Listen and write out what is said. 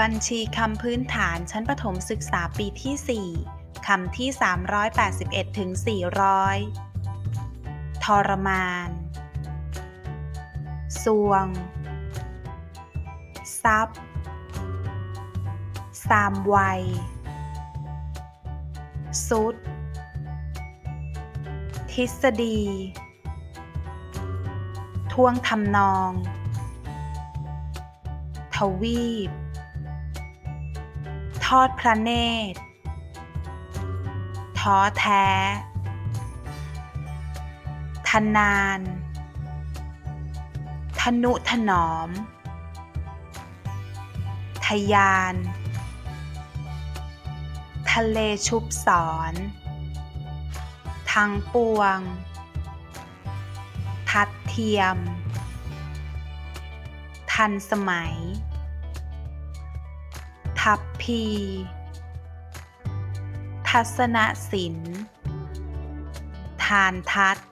บัญชีคำพื้นฐานชั้นประถมศึกษาปีที่ 4 คำที่ 381ถึง400 ทรมาน สวงซับสามวัย สุด ทฤษฎี ท่วงทำนอง ทวีป ทอดพระเนตร ท้อแท้ ทนาน ทนุถนอม ทยาน ทะเลชุบสอน ทั้งปวง ทัดเทียม ทันสมัย ทัพพี ทัศนศิลป์ ทานทัศน์